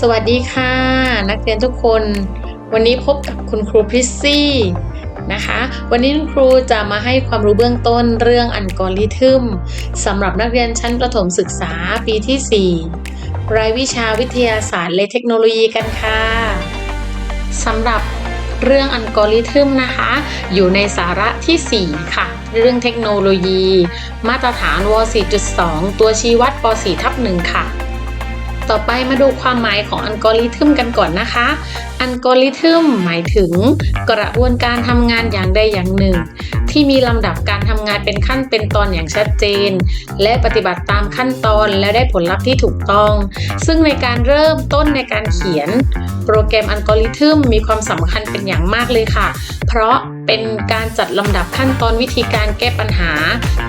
สวัสดีค่ะ นักเรียนทุกคน วันนี้พบกับคุณครูพิซซี่นะคะ วันนี้คุณครูจะมาให้ความรู้เบื้องต้นเรื่องอัลกอริทึมสำหรับนักเรียนชั้นประถมศึกษาปีที่ 4 รายวิชาวิทยาศาสตร์และเทคโนโลยีกันค่ะสำหรับเรื่องอัลกอริทึมนะคะ อยู่ในสาระทีสี่4 ค่ะ เรื่องเทคโนโลยี มาตรฐานว 4.2 ตัวชี้วัดป .4 ทับ1ค่ะ ต่อไปมาดูความหมายของอัลกอริทึมกันก่อนนะคะ อัลกอริทึมหมายถึงกระบวนการทำงานอย่างใดอย่างหนึ่ง ที่มีลำดับการทำงานเป็นขั้นเป็นตอนอย่างชัดเจน และปฏิบัติตามขั้นตอนและได้ผลลัพธ์ที่ถูกต้อง ซึ่งในการเริ่มต้นในการเขียน โปรแกรมอัลกอริทึมมีความสำคัญเป็นอย่างมากเลยค่ะ เพราะเป็นการจัดลำดับขั้นตอนวิธีการแก้ปัญหา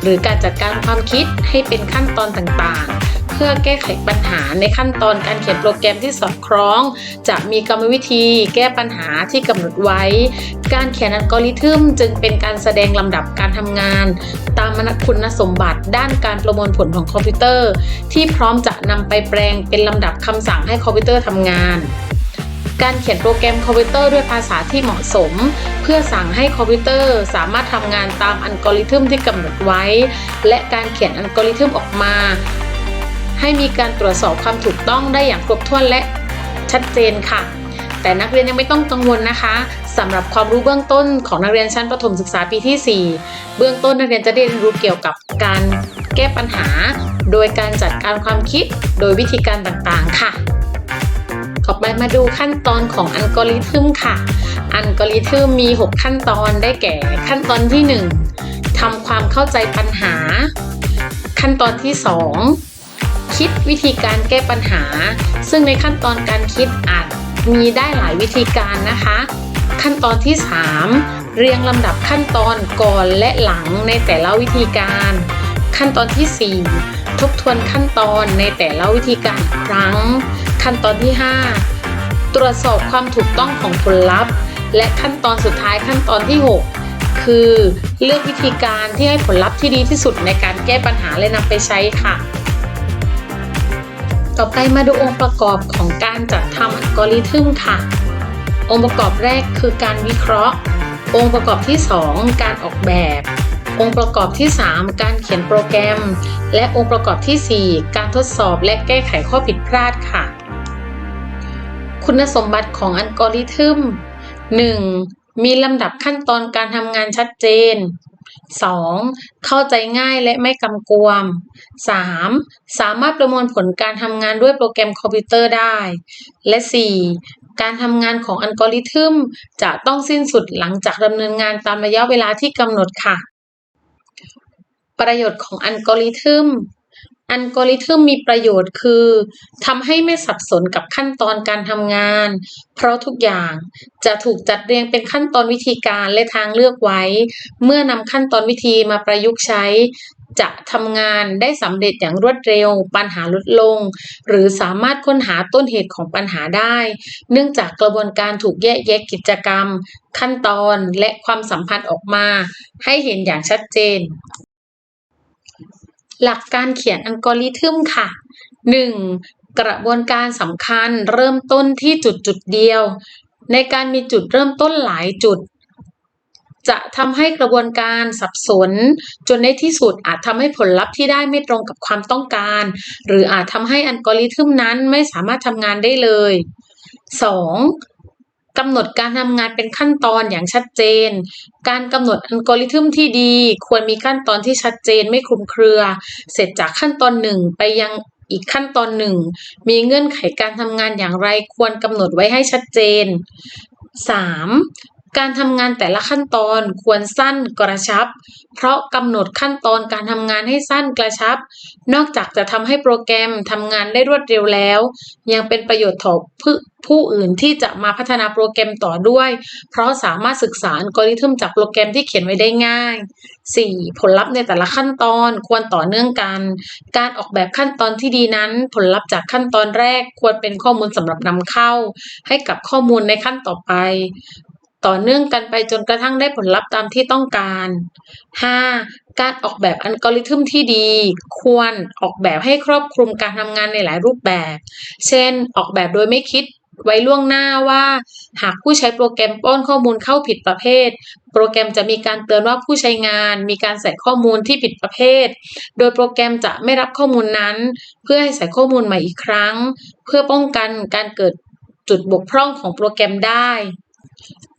หรือการจัดการความคิดให้เป็นขั้นตอนต่างๆ เพื่อแก้ไขปัญหาในขั้นตอนการเขียนโปรแกรมที่สอดคล้อง จะมีกรรมวิธีแก้ปัญหาที่กำหนดไว้ การเขียนอัลกอริทึมจึงเป็นการแสดงลำดับการทำงาน ตามคุณสมบัติด้านการประมวลผลของคอมพิวเตอร์ ที่พร้อมจะนำไปแปลงเป็นลำดับคำสั่งให้คอมพิวเตอร์ทำงานการเขียนโปรแกรมคอมพิวเตอร์ด้วยภาษาที่เหมาะสม เพื่อสั่งให้คอมพิวเตอร์สามารถทำงานตามอัลกอริทึมที่กำหนดไว้ และการเขียนอัลกอริทึมออกมา ให้มีการตรวจสอบความถูกต้องได้อย่างครบถ้วนและชัดเจนค่ะ แต่นักเรียนยังไม่ต้องกังวลนะคะสำหรับความรู้เบื้องต้นของนักเรียนชั้นประถมศึกษาปีที่ 4 เบื้องต้นนักเรียนจะได้เรียนรู้เกี่ยวกับการแก้ปัญหา โดยการจัดการความคิดโดยวิธีการต่างๆค่ะต่อไปมาดูขั้นตอนของอัลกอริทึมค่ะ อัลกอริทึมมี 6 ขั้นตอนได้แก่ ขั้นตอนที่ 1ทำความเข้าใจปัญหา ขั้นตอนที่ 2 คิดวิธีการแก้ปัญหา ซึ่งในขั้นตอนการคิดอาจมีได้หลายวิธีการนะคะ ขั้นตอนที่ 3 เรียงลำดับขั้นตอนก่อนและหลังในแต่ละวิธีการ ขั้นตอนที่ 4 ทบทวนขั้นตอนในแต่ละวิธีการครั้ง ขั้นตอนที่ 5 ตรวจสอบความถูกต้องของผลลัพธ์ และขั้นตอนสุดท้ายขั้นตอนที่ 6คือเลือกวิธีการที่ให้ผลลัพธ์ที่ดีที่สุดในการแก้ปัญหาและนำไปใช้ค่ะ ต่อไปมาดูองค์ประกอบของการจัดทำอัลกอริทึมค่ะ องค์ประกอบแรกคือการวิเคราะห์ องค์ประกอบที่ 2 การออกแบบ องค์ประกอบที่ 3 การเขียนโปรแกรม และองค์ประกอบที่ 4 การทดสอบและแก้ไขข้อผิดพลาดค่ะ คุณสมบัติของอัลกอริทึม 1. มีลำดับขั้นตอนการทำงานชัดเจน 2. เข้าใจง่ายและไม่กำกวม 3. สามารถประมวลผลการทำงานด้วยโปรแกรมคอมพิวเตอร์ได้ และ 4. การทำงานของอัลกอริทึมจะต้องสิ้นสุดหลังจากดำเนินงานตามระยะเวลาที่กำหนดค่ะ ประโยชน์ของอัลกอริทึม อัลกอริทึมมีประโยชน์คือทำให้ไม่สับสนกับขั้นตอนการทำงาน เพราะทุกอย่างจะถูกจัดเรียงเป็นขั้นตอนวิธีการและทางเลือกไว้ เมื่อนำขั้นตอนวิธีมาประยุกต์ใช้ จะทำงานได้สำเร็จอย่างรวดเร็ว ปัญหาลดลง หรือสามารถค้นหาต้นเหตุของปัญหาได้ เนื่องจากกระบวนการถูกแยกแยะกิจกรรม ขั้นตอนและความสัมพันธ์ออกมา ให้เห็นอย่างชัดเจน หลักการเขียนอัลกอริทึมค่ะ 1. กระบวนการสำคัญเริ่มต้นที่จุดจุดเดียว ในการมีจุดเริ่มต้นหลายจุด จะทำให้กระบวนการสับสน จนในที่สุดอาจทำให้ผลลัพธ์ที่ได้ไม่ตรงกับความต้องการ หรืออาจทำให้อัลกอริทึมนั้นไม่สามารถทำงานได้เลย 2. กำหนดการทำงานเป็นขั้นตอนอย่างชัดเจน การกำหนดอัลกอริทึมที่ดี ควรมีขั้นตอนที่ชัดเจนไม่คลุมเครือ เสร็จจากขั้นตอนหนึ่งไปยังอีกขั้นตอนหนึ่ง มีเงื่อนไขการทำงานอย่างไรควรกำหนดไว้ให้ชัดเจน 3. การทำงานแต่ละขั้นตอนควรสั้นกระชับ เพราะกำหนดขั้นตอนการทำงานให้สั้นกระชับ นอกจากจะทำให้โปรแกรมทำงานได้รวดเร็วแล้ว ยังเป็นประโยชน์ต่อผู้ผู้อื่นที่จะมาพัฒนาโปรแกรมต่อด้วย เพราะสามารถศึกษาอัลกอริทึมจากโปรแกรมที่เขียนไว้ได้ง่าย 4. ผลลัพธ์ในแต่ละขั้นตอนควรต่อเนื่องกัน การออกแบบขั้นตอนที่ดีนั้น ผลลัพธ์จากขั้นตอนแรกควรเป็นข้อมูลสำหรับนำเข้า ให้กับข้อมูลในขั้นต่อไป ต่อเนื่องกันไปจนกระทั่งได้ผลลัพธ์ตามที่ต้องการ 5. การออกแบบอัลกอริทึมที่ดี ควรออกแบบให้ครอบคลุมการทำงานในหลายรูปแบบ เช่น ออกแบบโดยไม่คิดไว้ล่วงหน้าว่า หากผู้ใช้โปรแกรมป้อนข้อมูลเข้าผิดประเภท โปรแกรมจะมีการเตือนว่าผู้ใช้งาน มีการใส่ข้อมูลที่ผิดประเภท โดยโปรแกรมจะไม่รับข้อมูลนั้น เพื่อให้ใส่ข้อมูลใหม่อีกครั้ง เพื่อป้องกันการเกิดจุดบกพร่องของโปรแกรมได้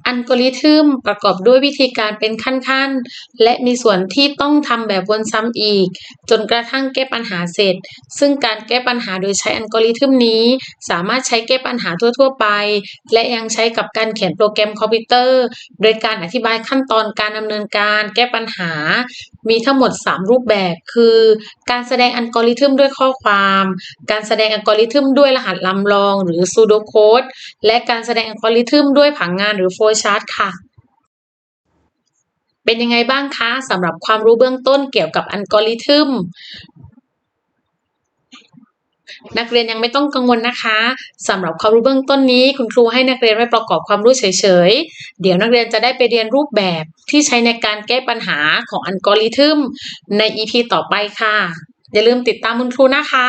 อัลกอริทึมประกอบด้วยวิธีการเป็นขั้นๆ และมีส่วนที่ต้องทำแบบวนซ้ำอีก จนกระทั่งแก้ปัญหาเสร็จ ซึ่งการแก้ปัญหาโดยใช้อัลกอริทึมนี้ สามารถใช้แก้ปัญหาทั่ว ๆ ไป และยังใช้กับการเขียนโปรแกรมคอมพิวเตอร์ โดยการอธิบายขั้นตอนการดำเนินการแก้ปัญหา มีทั้งหมด 3 รูปแบบ คือ การแสดงอัลกอริทึมด้วยข้อความ การแสดงอัลกอริทึมด้วยรหัสลำลอง หรือ pseudocode และการแสดงอัลกอริทึมด้วยผังงานหรือโฟ flowchart ค่ะ เป็นยังไงบ้างคะสำหรับความรู้เบื้องต้นเกี่ยวกับอัลกอริทึมนักเรียนยังไม่ต้องกังวลนะคะสำหรับความรู้เบื้องต้นนี้ คุณครูให้นักเรียนไว้ประกอบความรู้เฉยๆ เดี๋ยวนักเรียนจะได้ไปเรียนรูปแบบที่ใช้ในการแก้ปัญหาของอัลกอริทึมใน EP ต่อไปค่ะ อย่าลืมติดตามคุณครูนะคะ